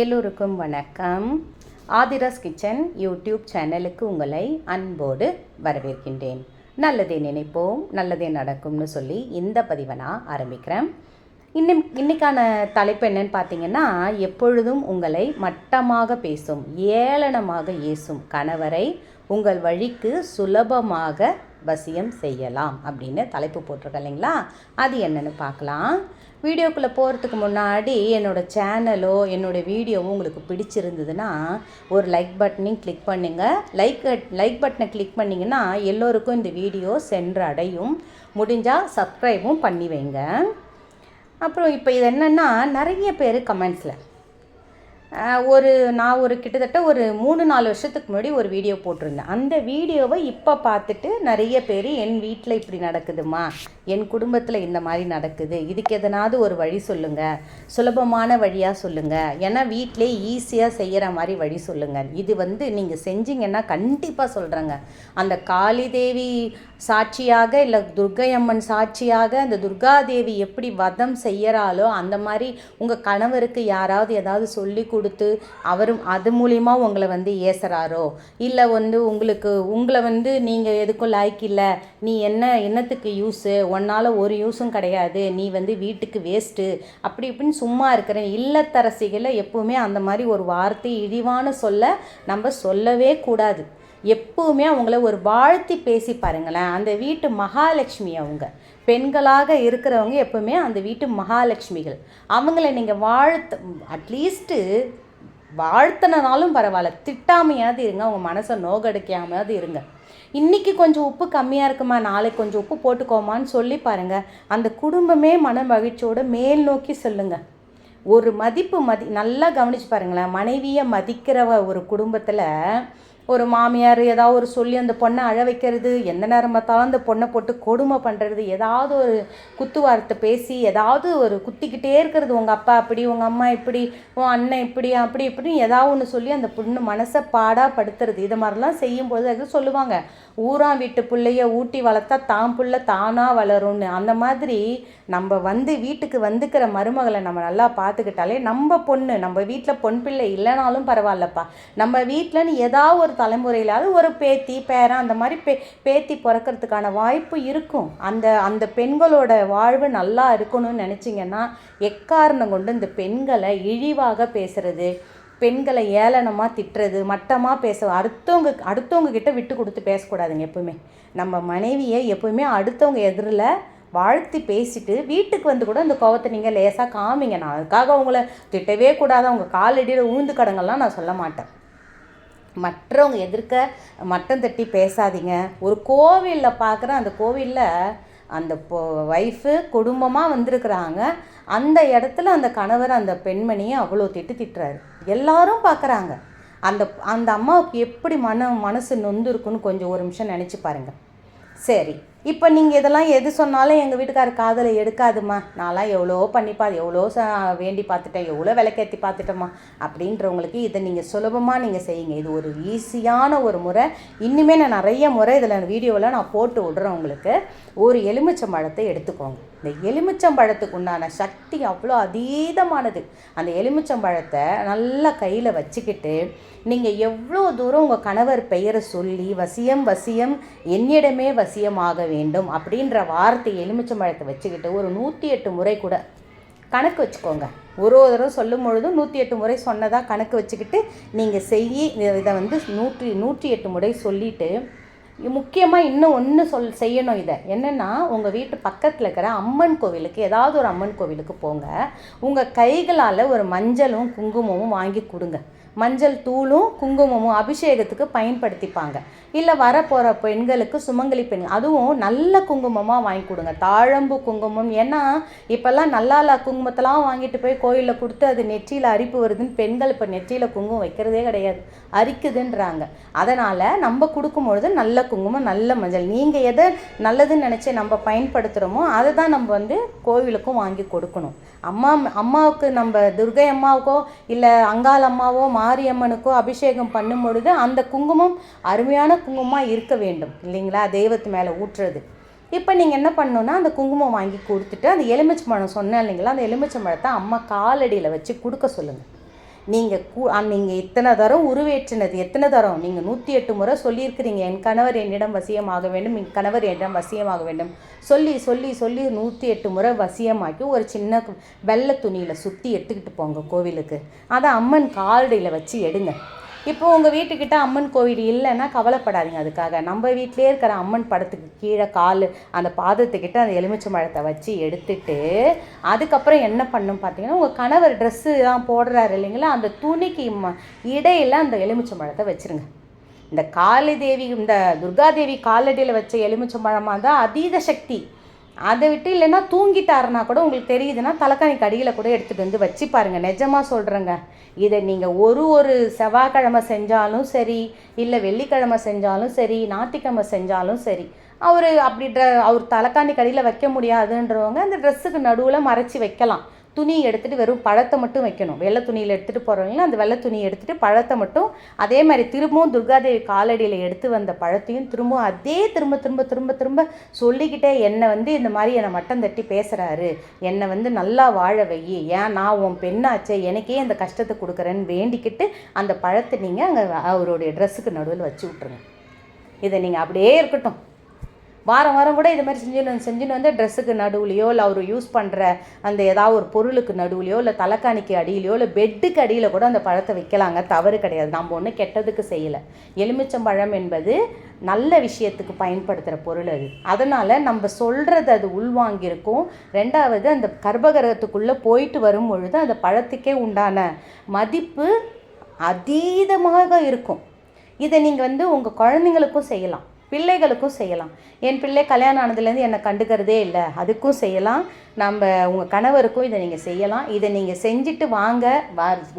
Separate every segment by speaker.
Speaker 1: எல்லோருக்கும் வணக்கம். Aadhira's kitchen YouTube சேனலுக்கு உங்களை அன்போடு வரவேற்கின்றேன். நல்லதே நினைப்போம் நல்லதே நடக்கும்னு சொல்லி இந்த பதிவை நான் ஆரம்பிக்கிறேன். இன்னும் இன்னைக்கான தலைப்பு என்னன்னு பார்த்தீங்கன்னா எப்பொழுதும் உங்களை மட்டமாக பேசும் ஏளனமாக ஏசும் கணவரை உங்கள் வழிக்கு சுலபமாக வசியம் செய்யலாம் அப்படின்னு தலைப்பு போட்டிருக்க இல்லைங்களா? அது என்னன்னு பார்க்கலாம். வீடியோக்குள்ளே போகிறதுக்கு முன்னாடி என்னோடய சேனலோ என்னோடய வீடியோவோ உங்களுக்கு பிடிச்சிருந்ததுன்னா ஒரு லைக் பட்டனையும் கிளிக் பண்ணுங்கள் லைக் லைக் பட்டனை கிளிக் பண்ணிங்கன்னா எல்லோருக்கும் இந்த வீடியோ சென்றடையும். முடிஞ்சால் சப்ஸ்கிரைபும் பண்ணி வைங்க. அப்புறம் இப்போ இது என்னென்னா நிறைய பேர் கமெண்ட்ஸில் ஒரு நான் ஒரு கிட்டத்தட்ட ஒரு மூணு நாலு வருஷத்துக்கு முன்னாடி ஒரு வீடியோ போட்டிருந்தேன். அந்த வீடியோவை இப்போ பார்த்துட்டு நிறைய பேர் என் வீட்டில் இப்படி நடக்குதுமா? என் குடும்பத்தில் இந்த மாதிரி நடக்குது. இதுக்கு எதனாவது ஒரு வழி சொல்லுங்கள் சுலபமான வழியாக சொல்லுங்கள் ஏன்னா வீட்டிலே ஈஸியாக செய்கிற மாதிரி வழி சொல்லுங்கள் இது வந்து நீங்கள் செஞ்சீங்கன்னா கண்டிப்பாக சொல்கிறேங்க அந்த காளி தேவி சாட்சியாக இல்லை துர்கை அம்மன் சாட்சியாக அந்த துர்காதேவி எப்படி வதம் செய்கிறாளோ அந்த மாதிரி உங்கள் கணவருக்கு யாராவது ஏதாவது சொல்லி கொடு கொடுத்து அவரும் அது மூலிமா உங்களை வந்து ஏசுறாரோ? இல்லை வந்து உங்களுக்கு உங்களை வந்து நீங்கள் எதுக்கும் லாய்க்கு இல்லை. நீ என்ன என்னத்துக்கு யூஸு உன்னால் ஒரு யூஸும் கிடையாது. நீ வந்து வீட்டுக்கு வேஸ்ட்டு அப்படி இப்படின்னு சும்மா இருக்கிற இல்லத்தரசிகளை எப்போவுமே அந்த மாதிரி ஒரு வார்த்தை இழிவான சொல்ல நம்ம சொல்லவே கூடாது. எப்போவுமே அவங்கள ஒரு வாழ்த்தி பேசி பாருங்களேன். அந்த வீட்டு மகாலட்சுமி அவங்க. பெண்களாக இருக்கிறவங்க எப்போவுமே அந்த வீட்டு மகாலட்சுமிகள். அவங்கள நீங்கள் வாழ்த்த அட்லீஸ்ட்டு வாழ்த்தனாலும் பரவாயில்ல. திட்டாமையாவது இருங்க. அவங்க மனசை நோகடிக்காமையாவது இருங்க. இன்றைக்கி கொஞ்சம் உப்பு கம்மியாக இருக்குமா? நாளைக்கு கொஞ்சம் உப்பு போட்டுக்கோமான்னு சொல்லி பாருங்கள் அந்த குடும்பமே மன மகிழ்ச்சியோட மேல் நோக்கி சொல்லுங்கள் ஒரு மதிப்பு மதி நல்லா கவனித்து பாருங்களேன். மனைவியை மதிக்கிறவ ஒரு குடும்பத்தில் ஒரு மாமியார் ஏதாவது ஒரு சொல்லி அந்த பொண்ணை அழ வைக்கிறது எந்த நேரம் பார்த்தாலும் அந்த பொண்ணை போட்டு கொடுமை பண்ணுறது ஏதாவது ஒரு குத்து வார்த்தை பேசி ஏதாவது ஒரு குத்திக்கிட்டே இருக்கிறது உங்கள் அப்பா அப்படி உங்கள் அம்மா இப்படி உன் அண்ணன் இப்படி அப்படி இப்படின்னு ஏதாவது ஒன்று சொல்லி அந்த பொண்ணு மனசை பாடாக படுத்துறது இது மாதிரிலாம் செய்யும்போது அது சொல்லுவாங்க ஊராம் வீட்டு பிள்ளைய ஊட்டி வளர்த்தா தான் புள்ள தானாக வளரும்னு. அந்த மாதிரி நம்ம வந்து வீட்டுக்கு வந்துக்கிற மருமகளை நம்ம நல்லா பார்த்துக்கிட்டாலே நம்ம பொண்ணு நம்ம வீட்டில் பொன் பிள்ளை இல்லைனாலும் பரவாயில்லப்பா. நம்ம வீட்டில்னு ஏதாவது ஒரு தலைமுறையிலாவது ஒரு பேத்தி பேரன் அந்த மாதிரி பே பேத்தி பிறக்கிறதுக்கான வாய்ப்பு இருக்கும். அந்த அந்த பெண்களோட வாழ்வு நல்லா இருக்கணும்னு நினச்சிங்கன்னா எக்காரணம் கொண்டு இந்த பெண்களை இழிவாக பேசுறது பெண்களை ஏளனமாக திட்டுறது மட்டமாக பேச அடுத்தவங்க அடுத்தவங்க கிட்ட விட்டு கொடுத்து பேசக்கூடாதுங்க எப்பவுமே. நம்ம மனைவியை எப்பவுமே அடுத்தவங்க எதிரில் வாழ்த்தி பேசிட்டு வீட்டுக்கு வந்து கூட அந்த கோவத்தை நீங்கள் லேசாக காமிங்க. நான் அதுக்காக அவங்கள திட்டவே கூடாது. அவங்க காலடியில் ஊந்து கடங்கள்லாம் நான் சொல்ல மாட்டேன். மற்றவங்க எதிர்க்க மட்டம் தட்டி பேசாதீங்க. ஒரு கோவிலில் பார்க்குற அந்த கோவிலில் அந்த பொ ஒய்ஃபு குடும்பமாக வந்திருக்கிறாங்க. அந்த இடத்துல அந்த கணவர் அந்த பெண்மணியை அவ்வளோ திட்டு திட்டுறாரு. எல்லாரும் பார்க்குறாங்க அந்த அந்த அம்மாவுக்கு எப்படி மன மனசு நொந்து இருக்குன்னு கொஞ்சம் ஒரு நிமிஷம் நினச்சி பாருங்கள் சரி. இப்போ நீங்கள் இதெல்லாம் எது சொன்னாலும் எங்கள் வீட்டுக்கார காதலை எடுக்காதுமா நான்லாம் எவ்வளோ பண்ணிப்பா எவ்வளோ ச வேண்டி பார்த்துட்டேன் எவ்வளோ விளக்கேற்றி பார்த்துட்டோம்மா. அப்படின்றவங்களுக்கு இதை நீங்கள் சுலபமாக நீங்கள் செய்யுங்க. இது ஒரு ஈஸியான ஒரு முறை. இன்னுமே நான் நிறைய முறை இதில் வீடியோவில் நான் போட்டு விடுறேன் உங்களுக்கு. ஒரு எலுமிச்சம்பழத்தை எடுத்துக்கோங்க. இந்த எலுமிச்சம்பழத்துக்கு உண்டான சக்தி அவ்வளோ அதீதமானது. அந்த எலுமிச்சம்பழத்தை நல்லா கையில் வச்சுக்கிட்டு நீங்கள் எவ்வளோ தூரம் உங்கள் கணவர் பெயரை சொல்லி வசியம் வசியம் என்னிடமே வசியமாக வேண்டும் அப்படின்ற வார்த்தை எலுமிச்சம்பழத்தை வச்சுக்கிட்டு ஒரு நூற்றி எட்டு முறை கூட கணக்கு வச்சுக்கோங்க. ஒரு ஒரு தடவை சொல்லும் பொழுதும் நூற்றி எட்டு முறை சொன்னதாக கணக்கு வச்சுக்கிட்டு நீங்கள் செய்யி இதை வந்து நூற்றி நூற்றி எட்டு முறை சொல்லிவிட்டு முக்கியமாக இன்னும் ஒன்று சொல் செய்யணும் இதை. என்னென்னா உங்கள் வீட்டு பக்கத்தில் இருக்கிற அம்மன் கோவிலுக்கு ஏதாவது ஒரு அம்மன் கோவிலுக்கு போங்க. உங்கள் கைகளால் ஒரு மஞ்சளும் குங்குமமும் வாங்கி கொடுங்க. மஞ்சள் தூளும் குங்குமமும் அபிஷேகத்துக்கு பயன்படுத்திப்பாங்க. இல்லை வரப்போகிற பெண்களுக்கு சுமங்கலி பெண் அதுவும் நல்ல குங்குமமாக வாங்கி கொடுங்க. தாழம்பு குங்குமம் ஏன்னா இப்போல்லாம் நல்லால குங்குமத்தெல்லாம் வாங்கிட்டு போய் கோயிலில் கொடுத்து அது நெற்றியில் அரிப்பு வருதுன்னு பெண்கள் இப்போ நெற்றியில் குங்குமம் வைக்கிறதே கிடையாது. அரிக்குதுன்றாங்க. அதனால் நம்ம கொடுக்கும்பொழுது நல்ல குங்குமம் நல்ல மஞ்சள். நீங்கள் எதை நல்லதுன்னு நினச்சி நம்ம பயன்படுத்துகிறோமோ அதை தான் நம்ம வந்து கோவிலுக்கும் வாங்கி கொடுக்கணும். அம்மா அம்மாவுக்கு நம்ம துர்கை அம்மாவுக்கோ இல்லை அங்காள் அம்மாவோ மாரியம்மனுக்கோ அபிஷேகம் பண்ணும் பொழுது அந்த குங்குமம் அருமையான குங்குமமாக இருக்க வேண்டும் இல்லைங்களா? தெய்வத்து மேலே ஊற்றுறது. இப்போ நீங்கள் என்ன பண்ணணுன்னா அந்த குங்குமம் வாங்கி கொடுத்துட்டு அந்த எலுமிச்சை பழம் சொன்னேன் இல்லைங்களா? அந்த எலுமிச்சை பழத்தை அம்மா காலடியில் வச்சு கொடுக்க சொல்லுங்கள் நீங்கள் கூ நீங்கள் இத்தனை தரம் உருவேற்றினது எத்தனை தரம்? நீங்கள் நூற்றி எட்டு முறை சொல்லியிருக்கிறீங்க. என் கணவர் என்னிடம் வசியமாக வேண்டும் என் கணவர் என்னிடம் வசியமாக வேண்டும். சொல்லி சொல்லி சொல்லி நூற்றி எட்டு முறை வசியமாக்கி ஒரு சின்ன வெள்ளை துணியில் சுற்றி எடுத்துக்கிட்டு போங்க கோவிலுக்கு. அதை அம்மன் காலடியில் வச்சு எடுங்க. இப்போ உங்கள் வீட்டுக்கிட்ட அம்மன் கோவில் இல்லைன்னா கவலைப்படாதீங்க அதுக்காக. நம்ம வீட்டிலே இருக்கிற அம்மன் படத்துக்கு கீழே கால் அந்த பாதத்துக்கிட்ட அந்த எலுமிச்சை மழத்தை வச்சு எடுத்துட்டு அதுக்கப்புறம் என்ன பண்ணும் பார்த்தீங்கன்னா உங்கள் கணவர் ட்ரெஸ்ஸு தான் போடுறாரு இல்லைங்களா? அந்த துணிக்கு ம இடையில அந்த எலுமிச்சை மழத்தை வச்சுருங்க. இந்த காளி தேவி இந்த துர்காதேவி காலடியில் வச்ச எலுமிச்சம்பழமாக தான் அதீத சக்தி. அதை விட்டு இல்லைன்னா தூங்கிட்டாருனா கூட உங்களுக்கு தெரியுதுன்னா தலைக்காணிக்கு அடியில் கூட எடுத்துகிட்டு வந்து வச்சு பாருங்கள் நிஜமாக சொல்கிறேங்க இதை நீங்கள் ஒரு ஒரு செவ்வாய்க்கிழமை செஞ்சாலும் சரி இல்லை வெள்ளிக்கிழமை செஞ்சாலும் சரி ஞாயிற்றுக்கிழமை செஞ்சாலும் சரி அவர் அப்படி ட்ர அவர் தலைக்காணி கடியில் வைக்க முடியாதுன்றவங்க அந்த ட்ரெஸ்ஸுக்கு நடுவில் மறைச்சி வைக்கலாம். துணி எடுத்துகிட்டு வெறும் பழத்தை மட்டும் வைக்கணும். வெள்ளை துணியில் எடுத்துகிட்டு போகிறவங்களும் அந்த வெள்ளை துணியை எடுத்துகிட்டு பழத்தை மட்டும் அதே மாதிரி திரும்பவும் துர்காதேவி காலடியில் எடுத்து வந்த பழத்தையும் திரும்பவும் அதே திரும்ப திரும்ப திரும்ப திரும்ப சொல்லிக்கிட்டே என்னை வந்து இந்த மாதிரி என்னை மட்டம் தட்டி பேசுகிறாரு என்னை வந்து நல்லா வாழ வை ஏன் நான் உன் பெண்ணாச்சே எனக்கே அந்த கஷ்டத்தை கொடுக்குறேன்னு வேண்டிக்கிட்டு அந்த பழத்தை நீங்கள் அங்கே அவருடைய ட்ரெஸ்ஸுக்கு நடுவில் வச்சு விட்ருங்க இதை நீங்கள் அப்படியே இருக்கட்டும். வாரம் வாரம் கூட இது மாதிரி செஞ்சுன்னு வந்து செஞ்சுன்னு வந்து ட்ரெஸ்ஸுக்கு நடுவுலையோ இல்லை அவர் யூஸ் பண்ணுற அந்த ஏதாவது ஒரு பொருளுக்கு நடுவுலையோ இல்லை தலைக்காணிக்கு அடியிலையோ இல்லை பெட்டுக்கு அடியில் கூட அந்த பழத்தை வைக்கலாங்க. தவறு கிடையாது. நம்ம ஒன்றும் கெட்டதுக்கு செய்யலை. எலுமிச்சம்பழம் என்பது நல்ல விஷயத்துக்கு பயன்படுத்துகிற பொருள் அது. அதனால் நம்ம சொல்கிறது அது உள்வாங்கியிருக்கும். ரெண்டாவது அந்த கர்ப்பகிரகத்துக்குள்ளே போயிட்டு வரும் பொழுது அந்த பழத்துக்கே உண்டான மதிப்பு அதீதமாக இருக்கும். இதை நீங்கள் வந்து உங்கள் குழந்தைங்களுக்கும் செய்யலாம். பிள்ளைகளுக்கும் செய்யலாம். என் பிள்ளை கல்யாணம் ஆனதுலேருந்து என்னை கண்டுக்கிறதே இல்லை. அதுக்கும் செய்யலாம். நம்ம உங்கள் கணவருக்கும் இதை நீங்கள் செய்யலாம். இதை நீங்கள் செஞ்சுட்டு வாங்க.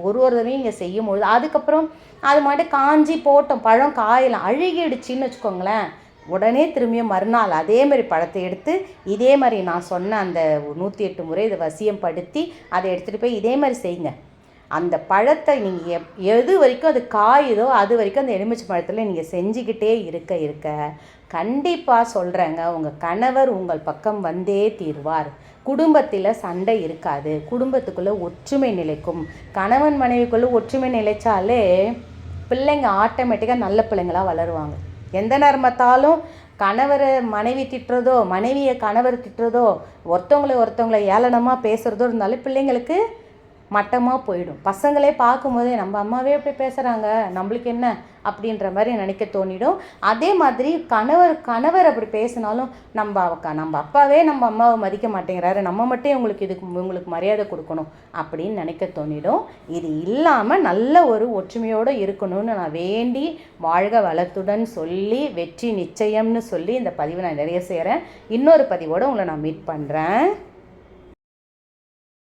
Speaker 1: ஒரு ஒரு தடவையும் இங்கே செய்யும் பொழுது அதுக்கப்புறம் அது மாட்டு காஞ்சி போட்டோம். பழம் காயலாம். அழுகிடுச்சின்னு வச்சுக்கோங்களேன். உடனே திரும்பியும் மறுநாள் அதே மாதிரி பழத்தை எடுத்து இதே மாதிரி நான் சொன்ன அந்த நூற்றி எட்டு முறை இதை வசியம் படுத்தி அதை எடுத்துகிட்டு போய் இதே மாதிரி செய்யுங்க. அந்த பழத்தை நீங்கள் எப் எது வரைக்கும் அது காயுதோ அது வரைக்கும் அந்த எலுமிச்சை பழத்தில் நீங்கள் செஞ்சுக்கிட்டே இருக்க இருக்க கண்டிப்பாக சொல்கிறேங்க உங்கள் கணவர் உங்கள் பக்கம் வந்தே தீர்வார். குடும்பத்தில் சண்டை இருக்காது. குடும்பத்துக்குள்ளே ஒற்றுமை நிலைக்கும். கணவன் மனைவிக்குள்ளே ஒற்றுமை நிலைச்சாலே பிள்ளைங்க ஆட்டோமேட்டிக்காக நல்ல பிள்ளைங்களாக வளருவாங்க. எந்த நேரம் பார்த்தாலும் கணவரை மனைவி திட்டுறதோ மனைவியை கணவர் திட்டுறதோ ஒருத்தவங்களை ஒருத்தவங்களை ஏளனமாக பேசுகிறதோ இருந்தாலும் பிள்ளைங்களுக்கு மட்டமாக போயிடும். பசங்களே பார்க்கும்போதே நம்ம அம்மாவே எப்படி பேசுகிறாங்க நம்மளுக்கு என்ன அப்படின்ற மாதிரி நினைக்க தோணிடும். அதே மாதிரி கணவர் கணவர் அப்படி பேசினாலும் நம்ம அவ- நம்ம அப்பாவே நம்ம அம்மாவை மதிக்க மாட்டேங்கிறாரு. நம்ம மட்டும் இவங்களுக்கு இதுக்கு இவங்களுக்கு மரியாதை கொடுக்கணும் அப்படின்னு நினைக்க தோணிடும். இது இல்லாமல் நல்ல ஒரு ஒற்றுமையோடு இருக்கணும்னு நான் வேண்டி வாழ்க வளத்துடன் சொல்லி வெற்றி நிச்சயம்னு சொல்லி இந்த பதிவை நான் நிறைய செய்கிறேன் இன்னொரு பதிவோடு உங்களை நான் மீட் பண்ணுறேன்